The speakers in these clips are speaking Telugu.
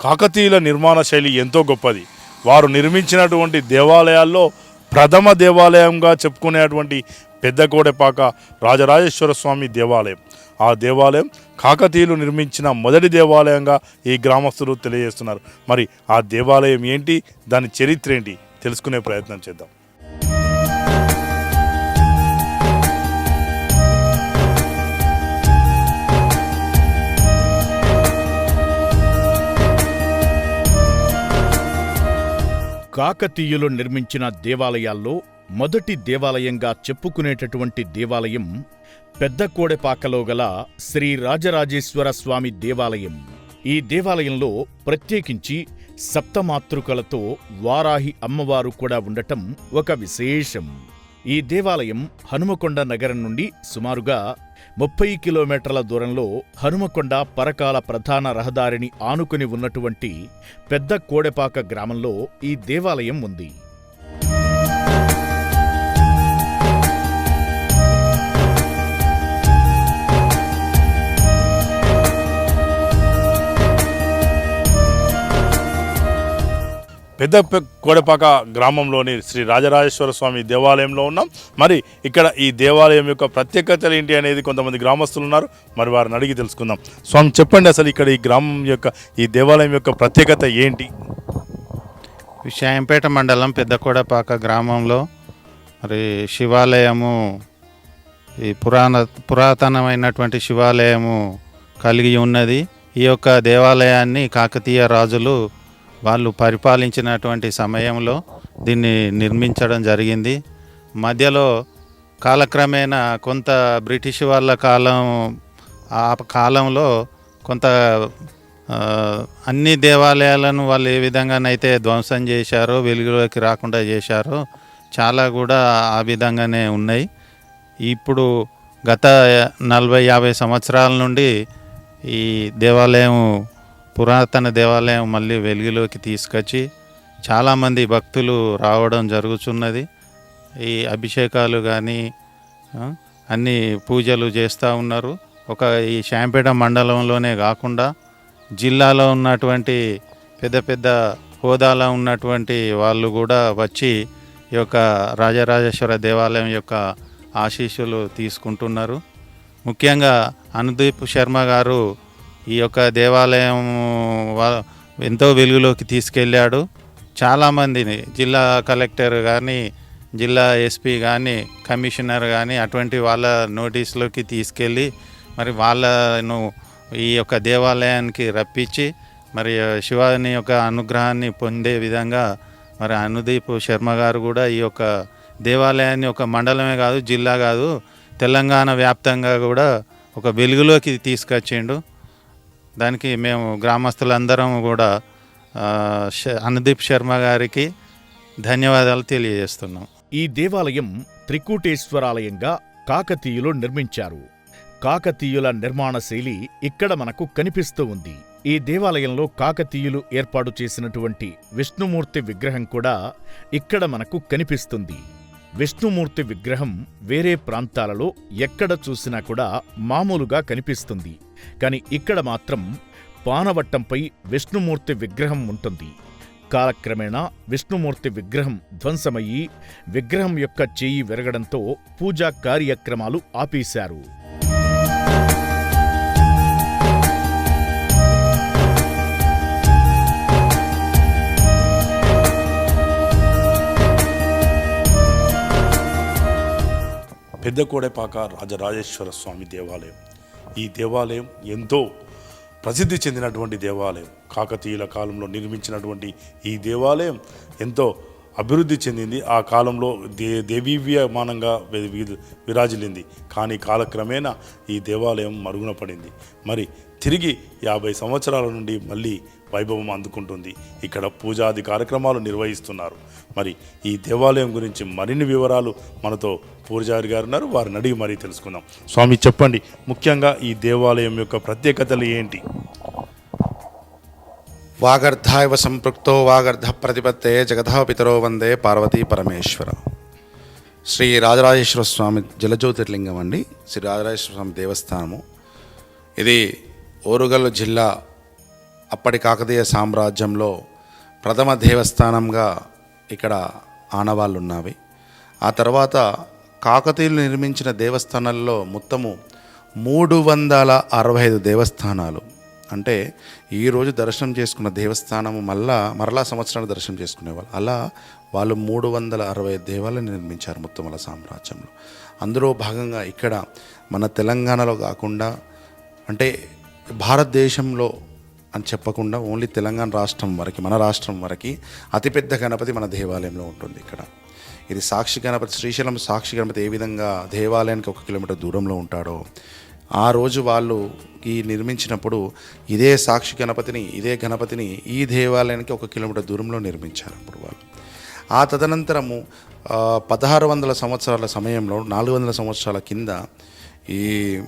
కాకతీయుల నిర్మాణ శైలి ఎంతో గొప్పది. వారు నిర్మించినటువంటి దేవాలయాల్లో ప్రథమ దేవాలయంగా చెప్పుకునేటువంటి పెద్దకోడెపాక రాజరాజేశ్వర స్వామి దేవాలయం. ఆ దేవాలయం కాకతీయులు నిర్మించిన మొదటి దేవాలయంగా ఈ గ్రామస్తులు తెలియజేస్తున్నారు. మరి ఆ దేవాలయం ఏంటి? దాని చరిత్ర ఏంటి? తెలుసుకునే ప్రయత్నం చేద్దాం. కాకతీయులు నిర్మించిన దేవాలయాల్లో మొదటి దేవాలయంగా చెప్పుకునేటటువంటి దేవాలయం పెద్ద కోడెపాకలో గల శ్రీ రాజరాజేశ్వర స్వామి దేవాలయం. ఈ దేవాలయంలో ప్రత్యేకించి సప్తమాతృకలతో వారాహి అమ్మవారు కూడా ఉండటం ఒక విశేషం. ఈ దేవాలయం హనుమకొండ నగరం నుండి సుమారుగా ముప్పై కిలోమీటర్ల దూరంలో హనుమకొండ పరకాల ప్రధాన రహదారిని ఆనుకుని ఉన్నటువంటి పెద్ద కోడెపాక గ్రామంలో ఈ దేవాలయం ఉంది. పెద్ద కోడపాక గ్రామంలోని శ్రీ రాజరాజేశ్వర స్వామి దేవాలయంలో ఉన్నాం. మరి ఇక్కడ ఈ దేవాలయం యొక్క ప్రత్యేకతలు ఏంటి అనేది కొంతమంది గ్రామస్తులు ఉన్నారు. మరి వారిని అడిగి తెలుసుకుందాం. స్వామి చెప్పండి అసలు ఇక్కడ ఈ గ్రామం యొక్క ఈ దేవాలయం యొక్క ప్రత్యేకత ఏంటి? విషాయంపేట మండలం పెద్దకోడపాక గ్రామంలో. మరి శివాలయము ఈ పురాణ పురాతనమైనటువంటి శివాలయము కలిగి ఉన్నది. ఈ యొక్క దేవాలయాన్ని కాకతీయ రాజులు వాళ్ళు పరిపాలించినటువంటి సమయంలో దీన్ని నిర్మించడం జరిగింది. మధ్యలో కాలక్రమేణా కొంత బ్రిటిష్ వాళ్ళ కాలం ఆ కాలంలో కొంత అన్ని దేవాలయాలను వాళ్ళు ఏ విధంగానైతే ధ్వంసం చేశారో వెలుగులోకి రాకుండా చేశారో చాలా కూడా ఆ విధంగానే ఉన్నాయి. ఇప్పుడు గత నలభై యాభై సంవత్సరాల నుండి ఈ దేవాలయం పురాతన దేవాలయం మళ్ళీ వెలుగులోకి తీసుకొచ్చి చాలామంది భక్తులు రావడం జరుగుతున్నది ఈ అభిషేకాలు కానీ అన్ని పూజలు చేస్తూ ఉన్నారు. ఒక ఈ శాంపేట మండలంలోనే కాకుండా జిల్లాలో ఉన్నటువంటి పెద్ద పెద్ద హోదాలో ఉన్నటువంటి వాళ్ళు కూడా వచ్చి ఈ యొక్క రాజరాజేశ్వర దేవాలయం యొక్క ఆశీస్సులు తీసుకుంటున్నారు. ముఖ్యంగా అనుదీప్ శర్మ గారు ఈ యొక్క దేవాలయం ఎంతో వెలుగులోకి తీసుకెళ్ళాడు. చాలామందిని జిల్లా కలెక్టర్ కానీ జిల్లా ఎస్పీ కానీ కమిషనర్ కానీ అటువంటి వాళ్ళ నోటీస్లోకి తీసుకెళ్ళి మరి వాళ్ళను ఈ యొక్క దేవాలయానికి రప్పించి మరి శివాని యొక్క అనుగ్రహాన్ని పొందే విధంగా మరి అనుదీప్ శర్మ గారు కూడా ఈ యొక్క దేవాలయాన్ని ఒక మండలమే కాదు జిల్లా కాదు తెలంగాణ వ్యాప్తంగా కూడా ఒక వెలుగులోకి తీసుకొచ్చిండు. దానికి మేము గ్రామస్తులందరం కూడా అన్నదీప్ అనుదీప్ శర్మ గారికి ధన్యవాదాలు తెలియజేస్తున్నాం. ఈ దేవాలయం త్రికూటేశ్వరాలయంగా కాకతీయులు నిర్మించారు. కాకతీయుల నిర్మాణ శైలి ఇక్కడ మనకు కనిపిస్తూ ఉంది. ఈ దేవాలయంలో కాకతీయులు ఏర్పాటు చేసినటువంటి విష్ణుమూర్తి విగ్రహం కూడా ఇక్కడ మనకు కనిపిస్తుంది. విష్ణుమూర్తి విగ్రహం వేరే ప్రాంతాలలో ఎక్కడ చూసినా కూడా మామూలుగా కనిపిస్తుంది. కాని ఇక్కడ మాత్రం పానవట్టంపై విష్ణుమూర్తి విగ్రహం ఉంటుంది. కాలక్రమేణా విష్ణుమూర్తి విగ్రహం ధ్వంసమయ్యి విగ్రహం యొక్క చేయి విరగడంతో పూజా కార్యక్రమాలు ఆపేశారు. పెద్ద కోడెపాక రాజరాజేశ్వర స్వామి దేవాలయం. ఈ దేవాలయం ఎంతో ప్రసిద్ధి చెందినటువంటి దేవాలయం. కాకతీయుల కాలంలో నిర్మించినటువంటి ఈ దేవాలయం ఎంతో అభివృద్ధి చెందింది. ఆ కాలంలో దే దేవీవ్యమానంగా విరాజిల్లింది. కానీ కాలక్రమేణా ఈ దేవాలయం మరుగున పడింది. మరి తిరిగి యాభై సంవత్సరాల నుండి మళ్ళీ వైభవం అందుకుంటుంది. ఇక్కడ పూజాది కార్యక్రమాలు నిర్వహిస్తున్నారు. మరి ఈ దేవాలయం గురించి మరిన్ని వివరాలు మనతో పూజారి గారు ఉన్నారు. వారిని అడిగి మరీ తెలుసుకుందాం. స్వామి చెప్పండి ముఖ్యంగా ఈ దేవాలయం యొక్క ప్రత్యేకతలు ఏంటి? వాగర్ధాయవ సంపృక్తో వాగర్ధ ప్రతిపత్తే జగదా పితరో వందే పార్వతీ పరమేశ్వర. శ్రీ రాజరాజేశ్వర స్వామి జలజ్యోతిర్లింగం అండి. శ్రీ రాజరాజేశ్వర స్వామి దేవస్థానము. ఇది ఓరుగల్లు జిల్లా అప్పటి కాకతీయ సామ్రాజ్యంలో ప్రథమ దేవస్థానంగా ఇక్కడ ఆనవాళ్ళు ఉన్నవి ఆ తర్వాత కాకతీయులు నిర్మించిన దేవస్థానాల్లో మొత్తము మూడు వందల అరవై ఐదు దేవస్థానాలు. అంటే ఈరోజు దర్శనం చేసుకున్న దేవస్థానము మళ్ళా మరలా సంవత్సరాలు దర్శనం చేసుకునేవాళ్ళు. అలా వాళ్ళు మూడు వందల అరవై దేవాలయాలు నిర్మించారు మొత్తం వాళ్ళ సామ్రాజ్యంలో. అందులో భాగంగా ఇక్కడ మన తెలంగాణలో కాకుండా అంటే భారతదేశంలో అని చెప్పకుండా ఓన్లీ తెలంగాణ రాష్ట్రం వరకు మన రాష్ట్రం వరకు అతిపెద్ద గణపతి మన దేవాలయంలో ఉంటుంది ఇక్కడ. ఇది సాక్షి గణపతి శ్రీశైలం సాక్షి గణపతి ఏ విధంగా దేవాలయానికి ఒక కిలోమీటర్ దూరంలో ఉంటాడో ఆ రోజు వాళ్ళు ఈ నిర్మించినప్పుడు ఇదే సాక్షి గణపతిని ఇదే గణపతిని ఈ దేవాలయానికి ఒక కిలోమీటర్ దూరంలో నిర్మించారు అప్పుడు వాళ్ళు. ఆ తదనంతరము పదహారు వందల సంవత్సరాల సమయంలో నాలుగు వందల సంవత్సరాల కింద ఈ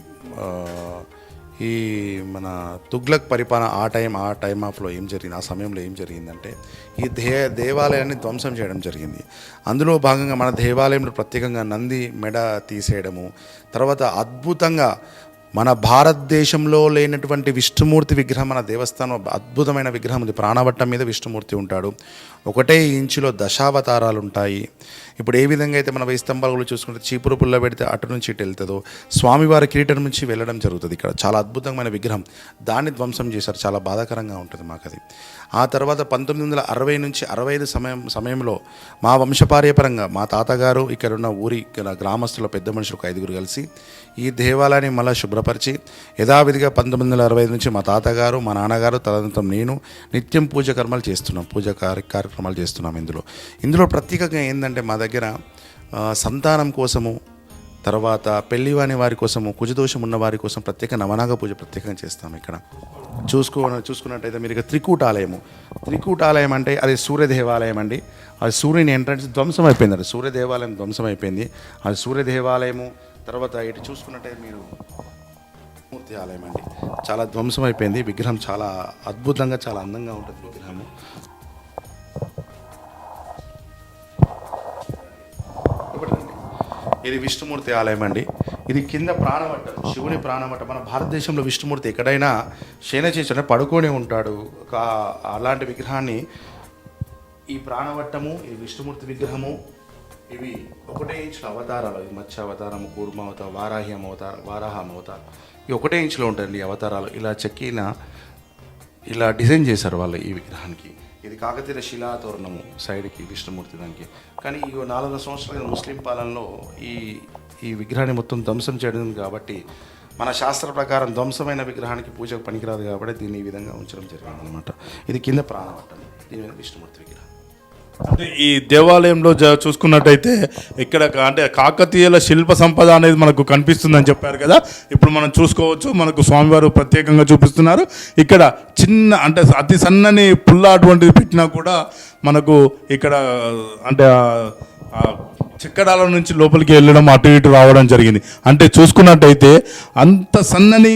ఈ మన తుగ్లక్ పరిపాలన ఆ టైం ఆ టైం ఆఫ్లో ఏం జరిగింది? ఆ సమయంలో ఏం జరిగిందంటే ఈ దే దేవాలయాన్ని ధ్వంసం చేయడం జరిగింది. అందులో భాగంగా మన దేవాలయంలో ప్రత్యేకంగా నంది మెడ తీసేయడము తర్వాత అద్భుతంగా మన భారతదేశంలో లేనటువంటి విష్ణుమూర్తి విగ్రహం మన దేవస్థానం అద్భుతమైన విగ్రహం ఉంది. ప్రాణవట్టం మీద విష్ణుమూర్తి ఉంటాడు. ఒకటే ఇంచులో దశావతారాలు ఉంటాయి ఇప్పుడు ఏ విధంగా అయితే మన వెయ్యి స్తంభాలు చూసుకుంటే చీపురు పుల్ల పెడితే అటు నుంచి ఇటు వెళ్తుందో స్వామివారి కిరీటం నుంచి వెళ్ళడం జరుగుతుంది ఇక్కడ. చాలా అద్భుతమైన విగ్రహం. దాన్ని ధ్వంసం చేశారు. చాలా బాధాకరంగా ఉంటుంది మాకు అది. ఆ తర్వాత పంతొమ్మిది వందల అరవై నుంచి అరవై ఐదు సమయం సమయంలో మా వంశపార్యపరంగా మా తాతగారు ఇక్కడ ఉన్న ఊరి గ్రామస్తుల పెద్ద మనుషులు ఒక ఐదుగురు కలిసి ఈ దేవాలయాన్ని మళ్ళీ శుభ్రపరిచి యథావిధిగా పంతొమ్మిది వందల అరవై నుంచి మా తాతగారు మా నాన్నగారు తదనంతరం నేను నిత్యం పూజ కర్మలు చేస్తున్నాం. పూజ కార్య కార్యక్రమాలు చేస్తున్నాం ఇందులో. ఇందులో ప్రత్యేకంగా ఏంటంటే మా దగ్గర సంతానం కోసము తర్వాత పెళ్ళివాని వారి కోసము కుజదోషం ఉన్న వారి కోసం ప్రత్యేక నవనాగ పూజ ప్రత్యేకంగా చేస్తాము ఇక్కడ. చూసుకో చూసుకున్నట్టయితే మీరు ఇక త్రికూటాలయము. త్రికూటాలయం అంటే అది సూర్య దేవాలయం అండి. అది సూర్యుని ఎంట్రన్స్ ధ్వంసం అయిపోయింది అది. సూర్య దేవాలయం ధ్వంసం అయిపోయింది. అది సూర్య దేవాలయము తర్వాత ఇటు చూసుకున్నట్టయితే మీరు మూర్తి ఆలయం అండి. చాలా ధ్వంసం అయిపోయింది. విగ్రహం చాలా అద్భుతంగా చాలా అందంగా ఉంటుంది విగ్రహము. ఇది విష్ణుమూర్తి ఆలయం అండి. ఇది కింద ప్రాణవట్టం శివుని ప్రాణవట్టం మన భారతదేశంలో విష్ణుమూర్తి ఎక్కడైనా శయన చేసిన పడుకొని ఉంటాడు. ఒక అలాంటి విగ్రహాన్ని ఈ ప్రాణవట్టము ఈ విష్ణుమూర్తి విగ్రహము ఇవి ఒకటే ఇంచుల అవతారాలు. ఇది మత్స్య అవతారము కూర్మ అవతారం వారాహి అవతారం వారాహం అవతారం. ఇవి ఒకటే ఇంచులో ఉంటాయండి అవతారాలు. ఇలా చెక్కిన ఇలా డిజైన్ చేశారు వాళ్ళు ఈ విగ్రహానికి. ఇది కాకతీయ శిలాతోరణము సైడ్కి విష్ణుమూర్తి దానికి. కానీ ఈ నాలుగు సంవత్సరాల ముస్లిం పాలనలో ఈ ఈ విగ్రహాన్ని మొత్తం ధ్వంసం చేయడం కాబట్టి మన శాస్త్ర ప్రకారం ధ్వంసమైన విగ్రహానికి పూజకు పనికిరాదు కాబట్టి దీన్ని ఈ విధంగా ఉంచడం జరిగింది అనమాట ఇది కింద ప్రాణవట్టం దీని మీద విష్ణుమూర్తి విగ్రహం. అంటే ఈ దేవాలయంలో జ- చూసుకున్నట్టయితే ఇక్కడ అంటే కాకతీయుల శిల్ప సంపద అనేది మనకు కనిపిస్తుందని చెప్పారు కదా. ఇప్పుడు మనం చూసుకోవచ్చు మనకు స్వామివారు ప్రత్యేకంగా చూపిస్తున్నారు. ఇక్కడ చిన్న అంటే అతి సన్నని పుల్ల అటువంటిది పెట్టినా కూడా మనకు ఇక్కడ అంటే చెక్కడాల నుంచి లోపలికి వెళ్ళడం అటు ఇటు రావడం జరిగింది. అంటే చూసుకున్నట్టయితే అంత సన్నని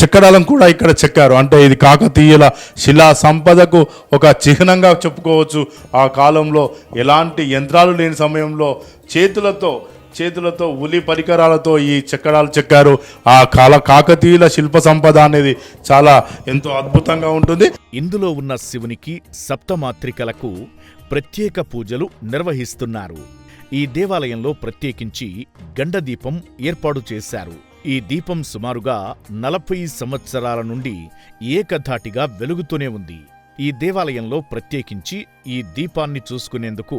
చిక్కడాలను చెక్కడాలను కూడా ఇక్కడ చెక్కారు. అంటే ఇది కాకతీయుల శిలా సంపదకు ఒక చిహ్నంగా చెప్పుకోవచ్చు. ఆ కాలంలో ఎలాంటి యంత్రాలు లేని సమయంలో చేతులతో చేతులతో ఉలి పరికరాలతో ఈ చెక్కడాలు చెక్కారు. ఆ కాల కాకతీయుల శిల్ప సంపద అనేది చాలా ఎంతో అద్భుతంగా ఉంటుంది. ఇందులో ఉన్న శివునికి సప్తమాత్రికలకు ప్రత్యేక పూజలు నిర్వహిస్తున్నారు. ఈ దేవాలయంలో ప్రత్యేకించి గండదీపం ఏర్పాటు చేశారు. ఈ దీపం సుమారుగా నలభై సంవత్సరాల నుండి ఏకధాటిగా వెలుగుతూనే ఉంది. ఈ దేవాలయంలో ప్రత్యేకించి ఈ దీపాన్ని చూసుకునేందుకు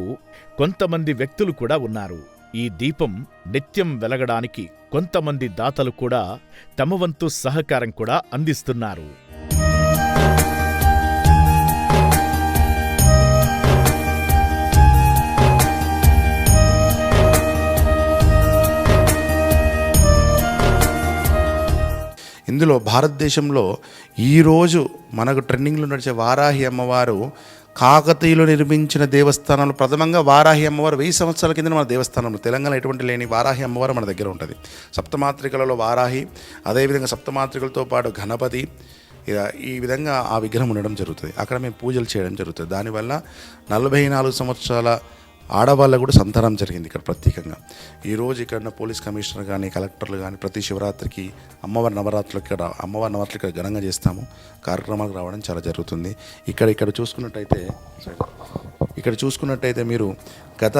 కొంతమంది వ్యక్తులు కూడా ఉన్నారు. ఈ దీపం నిత్యం వెలగడానికి కొంతమంది దాతలు కూడా తమ వంతు సహకారం కూడా అందిస్తున్నారు. ఇందులో భారతదేశంలో ఈరోజు మనకు ట్రెండింగ్లో నడిచే వారాహి అమ్మవారు కాకతీయులు నిర్మించిన దేవస్థానంలో ప్రథమంగా వారాహి అమ్మవారు వెయ్యి సంవత్సరాల కింద మన దేవస్థానంలో. తెలంగాణ ఎటువంటి లేని వారాహి అమ్మవారు మన దగ్గర ఉంటుంది. సప్తమాత్రికలలో వారాహి అదేవిధంగా సప్తమాత్రికలతో పాటు గణపతి ఈ విధంగా ఆ విగ్రహం ఉండడం జరుగుతుంది. అక్కడ మేము పూజలు చేయడం జరుగుతుంది. దానివల్ల నలభై నాలుగు సంవత్సరాల ఆడవాళ్ళకు కూడా సంతానం జరిగింది ఇక్కడ ప్రత్యేకంగా. ఈరోజు ఇక్కడ ఉన్న పోలీస్ కమిషనర్ కానీ కలెక్టర్లు కానీ ప్రతి శివరాత్రికి అమ్మవారి నవరాత్రులు ఇక్కడ అమ్మవారి నవరాత్రులు ఇక్కడ ఘనంగా చేస్తాము. కార్యక్రమాలకు రావడం చాలా జరుగుతుంది. ఇక్కడ ఇక్కడ చూసుకున్నట్టయితే ఇక్కడ చూసుకున్నట్టయితే మీరు గత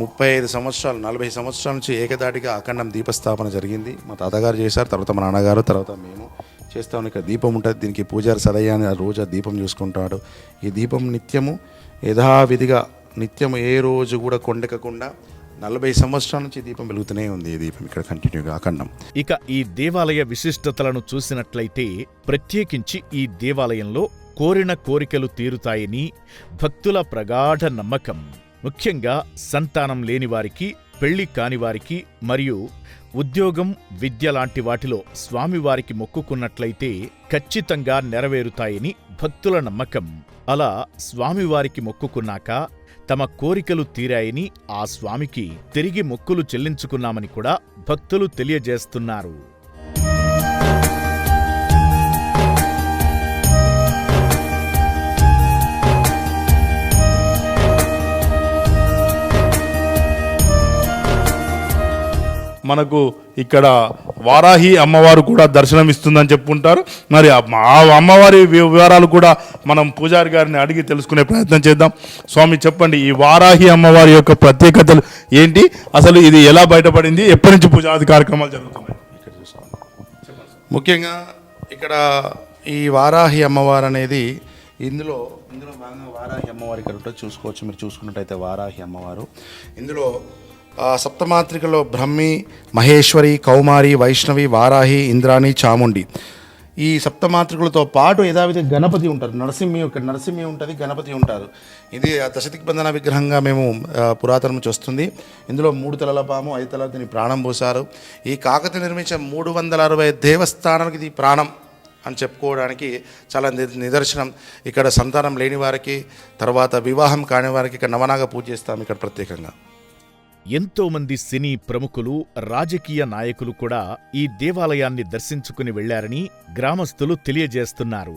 ముప్పై ఐదు సంవత్సరాలు నలభై సంవత్సరాల నుంచి ఏకదాటిగా అఖండం దీపస్థాపన జరిగింది. మా తాతగారు చేశారు తర్వాత మా నాన్నగారు తర్వాత మేము చేస్తాము ఇక్కడ దీపం ఉంటుంది. దీనికి పూజారి సదయ్య అని రోజు దీపం చూసుకుంటాడు. ఈ దీపం నిత్యము యథావిధిగా నిత్యం ఏ రోజు కూడా కొండెక్కకుండా నలభై సంవత్సరాల నుంచి దీపం వెలుగుతూనే ఉంది ఈ దీపం ఇక్కడ కంటిన్యూగా అఖండం. ఇక ఈ దేవాలయ విశిష్టతలను చూసినట్లయితే ప్రత్యేకించి ఈ దేవాలయంలో కోరిన కోరికలు తీరుతాయని భక్తుల ప్రగాఢ నమ్మకం. ముఖ్యంగా సంతానం లేని వారికి పెళ్ళి కాని వారికి మరియు ఉద్యోగం విద్య లాంటి వాటిలో స్వామివారికి మొక్కుకున్నట్లయితే ఖచ్చితంగా నెరవేరుతాయని భక్తుల నమ్మకం. అలా స్వామివారికి మొక్కుకున్నాక తమ కోరికలు తీరాయని ఆ స్వామికి తిరిగి మొక్కులు చెల్లించుకున్నామని కూడా భక్తులు తెలియజేస్తున్నారు. మనకు ఇక్కడ వారాహి అమ్మవారు కూడా దర్శనం ఇస్తుందని చెప్పుకుంటారు మరి ఆ ఆ అమ్మవారి వివరాలు కూడా మనం పూజారి గారిని అడిగి తెలుసుకునే ప్రయత్నం చేద్దాం. స్వామి చెప్పండి ఈ వారాహి అమ్మవారి యొక్క ప్రత్యేకతలు ఏంటి? అసలు ఇది ఎలా బయటపడింది? ఎప్పటి నుంచి పూజాది కార్యక్రమాలు జరుగుతున్నాయి? ఇక్కడ ముఖ్యంగా ఇక్కడ ఈ వారాహి అమ్మవారు అనేది ఇందులో ఇందులో భాగంగా వారాహి అమ్మవారి ఇక్కడ చూసుకోవచ్చు మీరు చూసుకున్నట్టయితే వారాహి అమ్మవారు. ఇందులో సప్తమాత్రికలో బ్రహ్మి మహేశ్వరి కౌమారి వైష్ణవి వారాహి ఇంద్రాణి చాముండి. ఈ సప్తమాత్రికలతో పాటు యథావిధి గణపతి ఉంటారు. నరసింహి ఇక్కడ నరసింహి ఉంటుంది గణపతి ఉంటారు. ఇది ఆ దశదిగ్బంధన విగ్రహంగా మేము పురాతనం నుంచి వస్తుంది ఇందులో మూడు తలల పాము ఐదు తల దీని ప్రాణం పోసారు ఈ కాకతి నిర్మించిన మూడు వందల అరవై దేవస్థానానికి ఇది ప్రాణం అని చెప్పుకోవడానికి చాలా ని- నిదర్శనం. ఇక్కడ సంతానం లేని వారికి తర్వాత వివాహం కాని వారికి ఇక్కడ నవనాగ పూజ చేస్తాం ఇక్కడ ప్రత్యేకంగా. ఎంతోమంది సినీ ప్రముఖులు రాజకీయ నాయకులు కూడా ఈ దేవాలయాన్ని దర్శించుకుని వెళ్ళారని గ్రామస్తులు తెలియజేస్తున్నారు.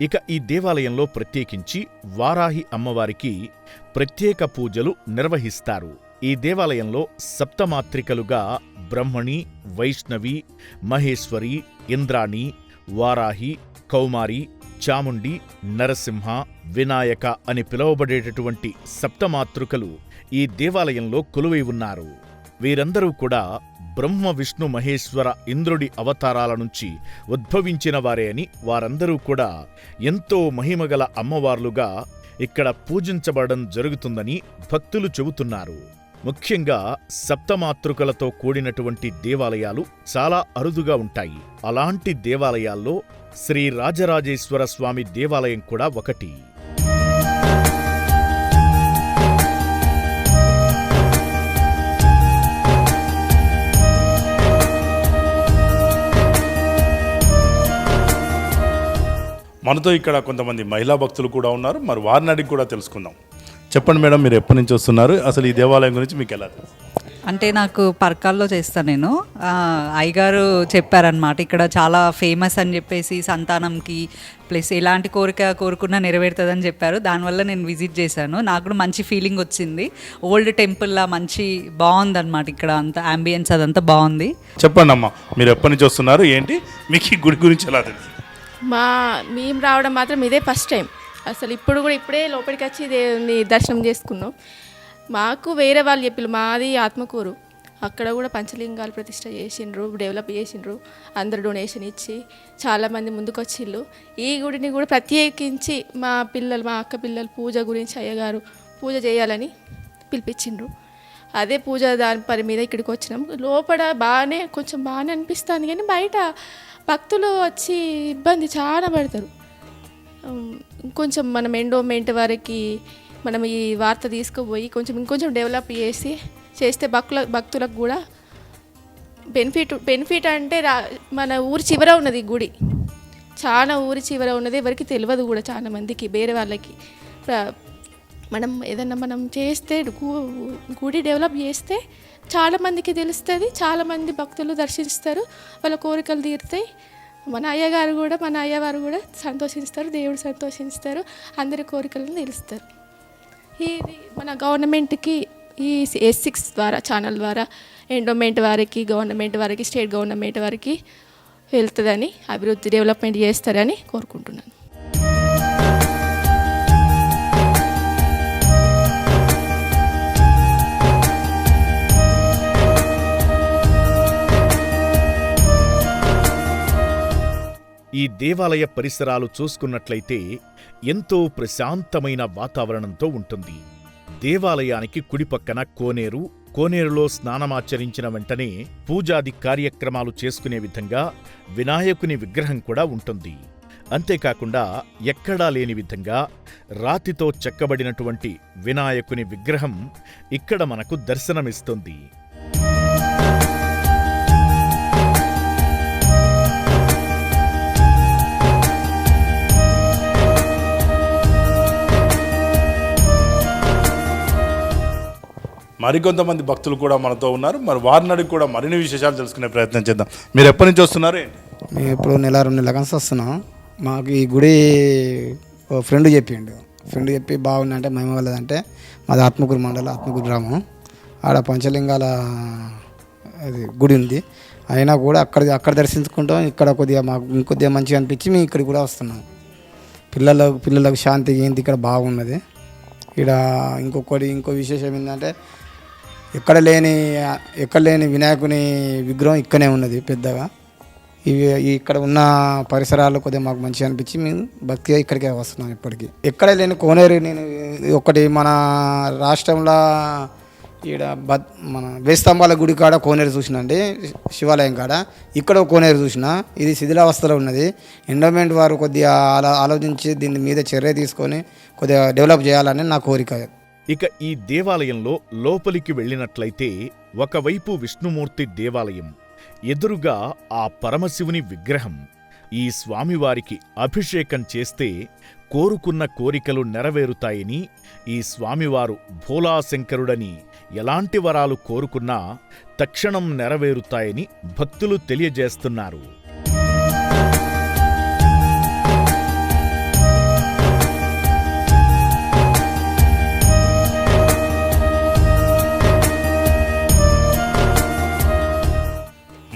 ఇక ఈ దేవాలయంలో ప్రత్యేకించి వారాహి అమ్మవారికి ప్రత్యేక పూజలు నిర్వహిస్తారు. ఈ దేవాలయంలో సప్తమాత్రికలుగా బ్రహ్మణి వైష్ణవి మహేశ్వరి ఇంద్రాణి వారాహి కౌమారి చాముండి నరసింహ వినాయక అని పిలువబడేటటువంటి సప్తమాతృకలు ఈ దేవాలయంలో కొలువై ఉన్నారు. వీరందరూ కూడా బ్రహ్మ విష్ణు మహేశ్వర ఇంద్రుడి అవతారాల నుంచి ఉద్భవించిన వారే అని వారందరూ కూడా ఎంతో మహిమగల అమ్మవార్లుగా ఇక్కడ పూజించబడడం జరుగుతుందని భక్తులు చెబుతున్నారు. ముఖ్యంగా సప్తమాతృకలతో కూడినటువంటి దేవాలయాలు చాలా అరుదుగా ఉంటాయి. అలాంటి దేవాలయాల్లో శ్రీ రాజరాజేశ్వర స్వామి దేవాలయం కూడా ఒకటి. మనతో ఇక్కడ కొంతమంది మహిళా భక్తులు కూడా ఉన్నారు. మరి వారిని అడిగి కూడా తెలుసుకుందాం. చెప్పండి మేడం మీరు ఎప్పటి నుంచి వస్తున్నారు? అసలు ఈ దేవాలయం గురించి మీకు ఎలా అంటే నాకు పర్కాల్లో చేస్తాను నేను. అయ్యగారు చెప్పారనమాట ఇక్కడ చాలా ఫేమస్ అని చెప్పేసి సంతానంకి ప్లస్ ఎలాంటి కోరిక కోరుకున్నా నెరవేరుతుందని చెప్పారు. దానివల్ల నేను విజిట్ చేశాను. నాకు కూడా మంచి ఫీలింగ్ వచ్చింది. ఓల్డ్ టెంపుల్లా మంచి బాగుందన్నమాట ఇక్కడ. అంతా అంబియన్స్ అదంతా బాగుంది. చెప్పండి అమ్మా మీరు ఎప్పటి నుంచి వస్తున్నారు? ఏంటి? మీకు ఈ గుడి గురించి ఎలా తెలుసు? మా మేము రావడం మాత్రం ఇదే ఫస్ట్ టైం. అసలు ఇప్పుడు కూడా ఇప్పుడే లోపలికి వచ్చి దేవుని దర్శనం చేసుకున్నాం. మాకు వేరే వాళ్ళు చెప్పిళ్ళు మాది ఆత్మకూరు. అక్కడ కూడా పంచలింగాలు ప్రతిష్ట చేసిండ్రు డెవలప్ చేసిండ్రు. అందరు డొనేషన్ ఇచ్చి చాలామంది ముందుకు వచ్చిళ్ళు ఈ గుడిని కూడా ప్రత్యేకించి మా పిల్లలు మా అక్క పిల్లలు పూజ గురించి అయ్యగారు పూజ చేయాలని పిలిపించిండ్రు. అదే పూజ దాని పని మీద ఇక్కడికి వచ్చినాం. లోపల బాగానే కొంచెం బాగానే అనిపిస్తుంది కానీ బయట భక్తులు వచ్చి ఇబ్బంది చాలా పడతారు. కొంచెం మనం ఎండోమెంట్ వరకు మనం ఈ వార్త తీసుకుపోయి కొంచెం ఇంకొంచెం డెవలప్ చేసి చేస్తే భక్తుల భక్తులకు కూడా బెనిఫిట్ బెనిఫిట్ అంటే రా మన ఊరి చివర ఉన్నది గుడి. చాలా ఊరి చివర ఉన్నది ఎవరికి తెలియదు కూడా చాలా మందికి వేరే వాళ్ళకి. మనం ఏదన్నా మనం చేస్తే గుడి డెవలప్ చేస్తే చాలామందికి తెలుస్తుంది చాలామంది భక్తులు దర్శిస్తారు వాళ్ళ కోరికలు తీరుతాయి. మన అయ్యగారు కూడా మన అయ్యవారు కూడా సంతోషిస్తారు దేవుడు సంతోషిస్తారు అందరి కోరికలను తెలుస్తారు ఇది మన గవర్నమెంట్కి ఈ ఎస్ సిక్స్ ద్వారా ఛానల్ ద్వారా ఎండోమెంట్ వారికి గవర్నమెంట్ వారికి స్టేట్ గవర్నమెంట్ వారికి వెళ్తుందని అభివృద్ధి డెవలప్మెంట్ చేస్తారని కోరుకుంటున్నాను. ఈ దేవాలయ పరిసరాలు చూసుకున్నట్లయితే ఎంతో ప్రశాంతమైన వాతావరణంతో ఉంటుంది. దేవాలయానికి కుడిపక్కన కోనేరు కోనేరులో స్నానమాచరించిన వెంటనే పూజాది కార్యక్రమాలు చేసుకునే విధంగా వినాయకుని విగ్రహం కూడా ఉంటుంది. అంతేకాకుండా ఎక్కడా లేని విధంగా రాతితో చెక్కబడినటువంటి వినాయకుని విగ్రహం ఇక్కడ మనకు దర్శనమిస్తుంది. మరికొంతమంది భక్తులు కూడా మనతో ఉన్నారు. మరి వారిని అడిగి కూడా మరిన్ని విశేషాలు తెలుసుకునే ప్రయత్నం చేద్దాం. మీరు ఎప్పటి నుంచి వస్తున్నారు? మేము ఇప్పుడు నెల రెండు నెలల కలిసి వస్తున్నాం. మాకు ఈ గుడి ఫ్రెండ్ చెప్పిండు. ఫ్రెండ్ చెప్పి బాగుందంటే మేము వాళ్ళదంటే మాది ఆత్మకూరు మండలం ఆత్మకూరు గ్రామం. ఆడ పంచలింగాల అది గుడి ఉంది. అయినా కూడా అక్కడ అక్కడ దర్శించుకుంటాం. ఇక్కడ కొద్దిగా మాకు ఇంకొద్దిగా మంచిగా అనిపించి మేము ఇక్కడికి కూడా వస్తున్నాం. పిల్లలకు పిల్లలకు శాంతి ఏంటి ఇక్కడ బాగున్నది. ఇక్కడ ఇంకొకటి ఇంకో విశేషం ఏంటంటే ఎక్కడ లేని ఎక్కడ లేని వినాయకుని విగ్రహం ఇక్కడనే ఉన్నది పెద్దగా. ఇవి ఇక్కడ ఉన్న పరిసరాలు కొద్దిగా మాకు మంచిగా అనిపించి మేము భక్తిగా ఇక్కడికే వస్తున్నాం ఇప్పటికీ. ఎక్కడ లేని కోనేరు నేను ఒకటి మన రాష్ట్రంలో ఈడ బద్ మన వేస్తంబాల గుడి కాడ కోనేరు చూసినండి శివాలయం కాడ. ఇక్కడ కోనేరు చూసిన ఇది శిథిలావస్థలో ఉన్నది. ఎండోమెంట్ వారు కొద్దిగా ఆలో ఆలోచించి దీని మీద చర్య తీసుకొని కొద్దిగా డెవలప్ చేయాలని నా కోరిక. ఇక ఈ దేవాలయంలో లోపలికి వెళ్ళినట్లయితే ఒకవైపు విష్ణుమూర్తి దేవాలయం ఎదురుగా ఆ పరమశివుని విగ్రహం. ఈ స్వామివారికి అభిషేకం చేస్తే కోరుకున్న కోరికలు నెరవేరుతాయని ఈ స్వామివారు భోలాశంకరుడని ఎలాంటి వరాలు కోరుకున్నా తక్షణం నెరవేరుతాయని భక్తులు తెలియజేస్తున్నారు.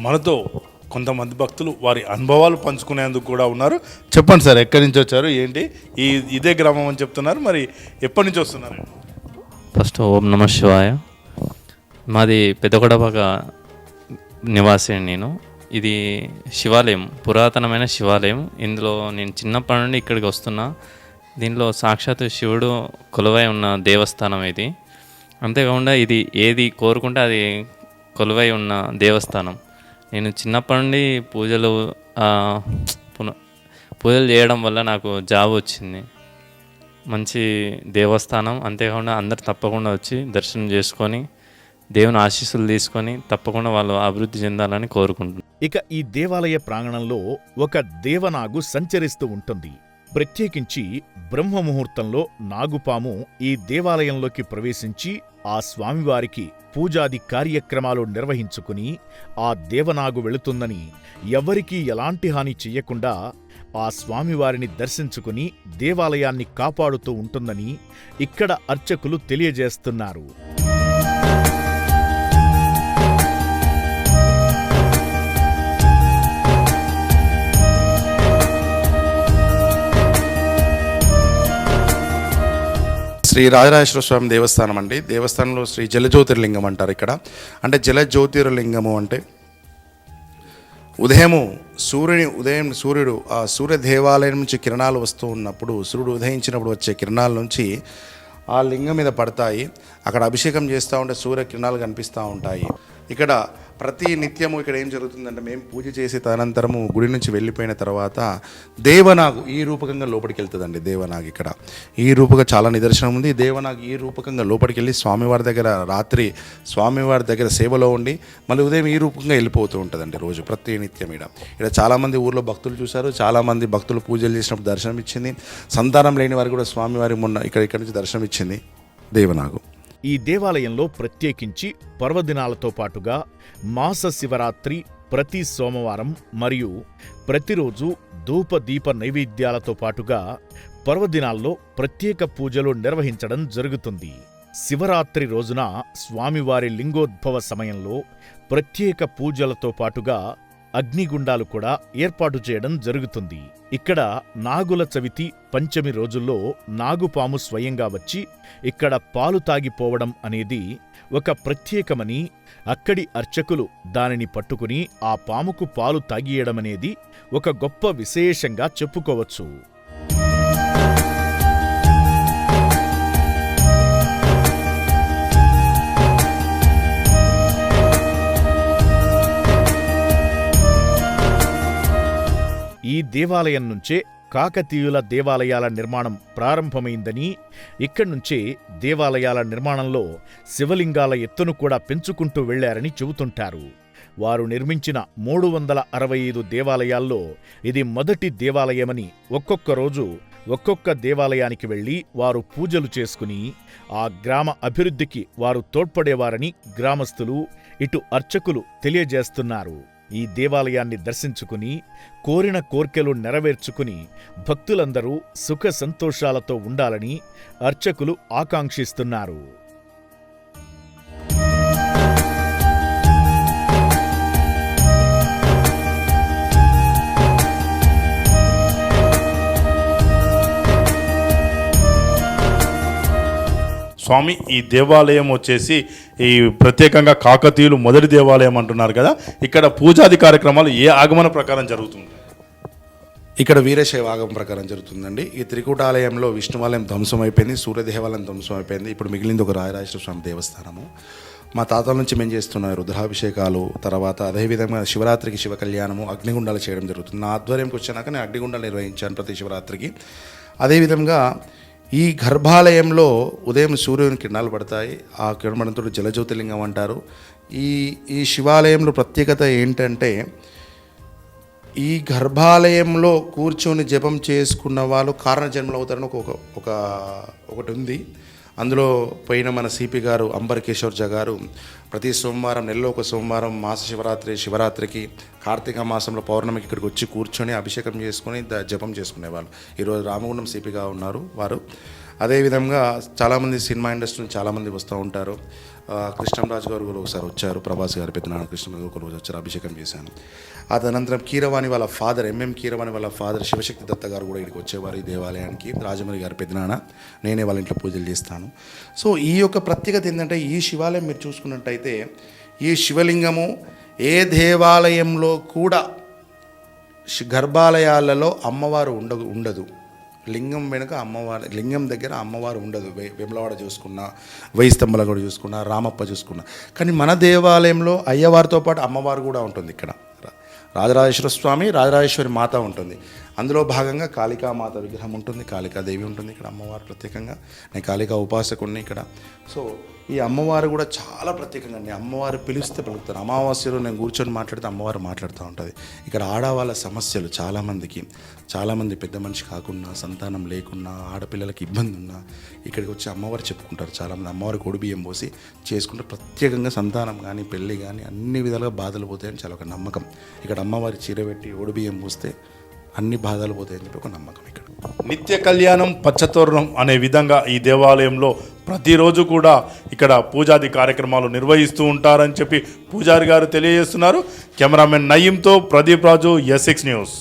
మనతో కొంతమంది భక్తులు వారి అనుభవాలు పంచుకునేందుకు కూడా ఉన్నారు. చెప్పండి సార్ ఎక్కడి నుంచి వచ్చారు ఏంటి? ఈ ఇదే గ్రామం అని చెప్తున్నారు. మరి ఎప్పటి నుంచి వస్తున్నారు? ఫస్ట్ ఓం నమ శివాయ. మాది పెద్దగొడబాక నివాసి నేను. ఇది శివాలయం పురాతనమైన శివాలయం. ఇందులో నేను చిన్నప్పటి నుండి ఇక్కడికి వస్తున్నా. దీనిలో సాక్షాత్ శివుడు కొలువై ఉన్న దేవస్థానం ఇది. అంతేకాకుండా ఇది ఏది కోరుకుంటే అది కొలువై ఉన్న దేవస్థానం. నేను చిన్నప్పటి నుండి పూజలు పున- పూజలు చేయడం వల్ల నాకు జాబ్ వచ్చింది. మంచి దేవస్థానం. అంతేకాకుండా అందరు తప్పకుండా వచ్చి దర్శనం చేసుకొని దేవుని ఆశీస్సులు తీసుకొని తప్పకుండా వాళ్ళు అభివృద్ధి చెందాలని కోరుకుంటున్నాను. ఇక ఈ దేవాలయ ప్రాంగణంలో ఒక దేవనాగు సంచరిస్తూ ఉంటుంది. ప్రత్యేకించి బ్రహ్మముహూర్తంలో నాగుపాము ఈ దేవాలయంలోకి ప్రవేశించి ఆ స్వామివారికి పూజాది కార్యక్రమాలు నిర్వహించుకుని ఆ దేవనాగు వెళుతుందని ఎవరికీ ఎలాంటి హాని చెయ్యకుండా ఆ స్వామివారిని దర్శించుకుని దేవాలయాన్ని కాపాడుతూ ఉంటుందని ఇక్కడ అర్చకులు తెలియజేస్తున్నారు. శ్రీ రాజరాజేశ్వర స్వామి దేవస్థానం అండి. దేవస్థానంలో శ్రీ జలజ్యోతిర్లింగం అంటారు ఇక్కడ. అంటే జలజ్యోతిర్లింగము అంటే ఉదయము సూర్యుని ఉదయం సూర్యుడు ఆ సూర్య దేవాలయం నుంచి కిరణాలు వస్తూ ఉన్నప్పుడు సూర్యుడు ఉదయించినప్పుడు వచ్చే కిరణాల నుంచి ఆ లింగం మీద పడతాయి. అక్కడ అభిషేకం చేస్తూ ఉంటే సూర్య కిరణాలు కనిపిస్తూ ఉంటాయి. ఇక్కడ ప్రతి నిత్యము ఇక్కడ ఏం జరుగుతుందంటే మేము పూజ చేసి తదనంతరము గుడి నుంచి వెళ్ళిపోయిన తర్వాత దేవనాగు ఈ రూపకంగా లోపలికి వెళ్తుందండి దేవనాగు ఇక్కడ. ఈ రూపక చాలా నిదర్శనం ఉంది. దేవనాగు ఈ రూపకంగా లోపలికి వెళ్ళి స్వామివారి దగ్గర రాత్రి స్వామివారి దగ్గర సేవలో ఉండి మళ్ళీ ఉదయం ఈ రూపంగా వెళ్ళిపోతూ ఉంటుందండి రోజు ప్రతి నిత్యం ఇక్కడ ఇక్కడ చాలామంది ఊర్లో భక్తులు చూశారు చాలామంది భక్తులు పూజలు చేసినప్పుడు దర్శనం ఇచ్చింది సంతానం లేని వారు కూడా స్వామివారి మొన్న ఇక్కడ ఇక్కడ నుంచి దర్శనం ఇచ్చింది దేవనాగు. ఈ దేవాలయంలో ప్రత్యేకించి పర్వదినాలతో పాటుగా మాస శివరాత్రి ప్రతి సోమవారం మరియు ప్రతిరోజు ధూప దీప నైవేద్యాలతో పాటుగా పర్వదినాల్లో ప్రత్యేక పూజలు నిర్వహించడం జరుగుతుంది. శివరాత్రి రోజున స్వామివారి లింగోద్భవ సమయంలో ప్రత్యేక పూజలతో పాటుగా అగ్నిగుండాలు కూడా ఏర్పాటు చేయడం జరుగుతుంది. ఇక్కడ నాగుల చవితి పంచమి రోజుల్లో నాగుపాము స్వయంగా వచ్చి ఇక్కడ పాలు తాగిపోవడం అనేది ఒక ప్రత్యేకమని అక్కడి అర్చకులు దానిని పట్టుకుని ఆ పాముకు పాలు తాగియడమనేది ఒక గొప్ప విశేషంగా చెప్పుకోవచ్చు. ఈ దేవాలయం నుంచే కాకతీయుల దేవాలయాల నిర్మాణం ప్రారంభమైందని ఇక్కడ్నుంచే దేవాలయాల నిర్మాణంలో శివలింగాల ఎత్తును కూడా పెంచుకుంటూ వెళ్ళారని చెబుతుంటారు. వారు నిర్మించిన మూడు వందల అరవై ఐదు దేవాలయాల్లో ఇది మొదటి దేవాలయమని ఒక్కొక్క రోజు ఒక్కొక్క దేవాలయానికి వెళ్ళి వారు పూజలు చేసుకుని ఆ గ్రామ అభివృద్ధికి వారు తోడ్పడేవారని గ్రామస్తులు ఇటు అర్చకులు తెలియజేస్తున్నారు. ఈ దేవాలయాన్ని దర్శించుకుని కోరిన కోర్కెలు నెరవేర్చుకుని భక్తులందరూ సుఖ సంతోషాలతో ఉండాలని అర్చకులు ఆకాంక్షిస్తున్నారు. స్వామి ఈ దేవాలయం వచ్చేసి ఈ ప్రత్యేకంగా కాకతీయులు మొదటి దేవాలయం అంటున్నారు కదా. ఇక్కడ పూజాది కార్యక్రమాలు ఏ ఆగమన ప్రకారం జరుగుతుంది? ఇక్కడ వీరశైవ ఆగమం ప్రకారం జరుగుతుందండి. ఈ త్రికూటాలయంలో విష్ణువాలయం ధ్వంసం అయిపోయింది సూర్యదేవాలయం ధ్వంసం అయిపోయింది ఇప్పుడు మిగిలింది ఒక రాయరాజేశ్వర స్వామి దేవస్థానము. మా తాతల నుంచి మేము చేస్తున్న రుద్రాభిషేకాలు తర్వాత అదేవిధంగా శివరాత్రికి శివ కళ్యాణము అగ్నిగుండాలు చేయడం జరుగుతుంది. నా ఆధ్వర్యంకి వచ్చినాక నేను అగ్నిగుండాలు నిర్వహించాను ప్రతి శివరాత్రికి. అదేవిధంగా ఈ గర్భాలయంలో ఉదయం సూర్యుని కిరణాలు పడతాయి ఆ కిరణంతో జలజ్యోతిలింగం అంటారు. ఈ ఈ శివాలయంలో ప్రత్యేకత ఏంటంటే ఈ గర్భాలయంలో కూర్చొని జపం చేసుకున్న వాళ్ళు కారణజన్మలు అవుతారని ఒక- ఒక ఒకటి ఉంది. అందులో పోయిన మన సిపి గారు అంబర్ జా గారు ప్రతి సోమవారం నెలలో ఒక సోమవారం మాస శివరాత్రి శివరాత్రికి కార్తీక మాసంలో పౌర్ణమికి ఇక్కడికి వచ్చి కూర్చొని అభిషేకం చేసుకొని ద- జపం చేసుకునేవాళ్ళు. ఈరోజు రామగుండం సిపిగా ఉన్నారు వారు. అదేవిధంగా చాలామంది సినిమా ఇండస్ట్రీ నుంచి చాలామంది వస్తూ ఉంటారు. కృష్ణంరాజు గారు కూడా ఒకసారి వచ్చారు. ప్రభాస్ గారు పెద్దనాన్న కృష్ణరాజు ఒక రోజు వచ్చారు అభిషేకం చేశాను. ఆ తదనంతరం కీరవాణి వాళ్ళ ఫాదర్ ఎంఎం కీరవాణి వాళ్ళ ఫాదర్ శివశక్తి దత్త గారు కూడా ఇక్కడికి వచ్చేవారు ఈ దేవాలయానికి. రాజమౌళి గారు పెద్దనాన్న నేనే వాళ్ళ ఇంట్లో పూజలు చేస్తాను. సో ఈ యొక్క ప్రత్యేకత ఏంటంటే ఈ శివాలయం మీరు చూసుకున్నట్టయితే ఈ శివలింగము ఏ దేవాలయంలో కూడా గర్భాలయాలలో అమ్మవారు ఉండ ఉండదు. లింగం వెనుక అమ్మవారి లింగం దగ్గర అమ్మవారు ఉండదు. వే- వేములవాడ చూసుకున్నా వెయ్యి కూడా చూసుకున్నా రామప్ప చూసుకున్నా. కానీ మన దేవాలయంలో అయ్యవారితో పాటు అమ్మవారు కూడా ఉంటుంది ఇక్కడ. రాజరాజేశ్వర స్వామి రాజరాజేశ్వరి మాత ఉంటుంది. అందులో భాగంగా కాళికామాత విగ్రహం ఉంటుంది కాళికాదేవి ఉంటుంది ఇక్కడ అమ్మవారు ప్రత్యేకంగా. నేను కాళికా ఉపాసకుడిని ఇక్కడ. సో ఈ అమ్మవారు కూడా చాలా ప్రత్యేకంగా అండి. అమ్మవారు పిలిస్తే పలుకుతారు. అమావాస్యలో నేను కూర్చొని మాట్లాడితే అమ్మవారు మాట్లాడుతూ ఉంటుంది. ఇక్కడ ఆడవాళ్ళ సమస్యలు చాలామందికి చాలామంది పెద్ద మనిషి కాకుండా సంతానం లేకున్నా ఆడపిల్లలకి ఇబ్బంది ఉన్నా ఇక్కడికి వచ్చి అమ్మవారు చెప్పుకుంటారు చాలామంది. అమ్మవారికి ఒడి బియ్యం పోసి చేసుకుంటే ప్రత్యేకంగా సంతానం కానీ పెళ్ళి కానీ అన్ని విధాలుగా బాధలు పోతాయని చాలా ఒక నమ్మకం. ఇక్కడ అమ్మవారి చీర పెట్టి బియ్యం పోస్తే అన్ని బాధలు పోతాయని చెప్పి ఒక నమ్మకం ఇక్కడ. నిత్య కళ్యాణం పచ్చతోరణం అనే విధంగా ఈ దేవాలయంలో ప్రతిరోజు కూడా ఇక్కడ పూజాది కార్యక్రమాలు నిర్వహిస్తూ ఉంటారని చెప్పి పూజారి గారు తెలియజేస్తున్నారు. కెమెరామెన్ నయీంతో ప్రదీప్ రాజు ఎస్ఎక్స్ న్యూస్.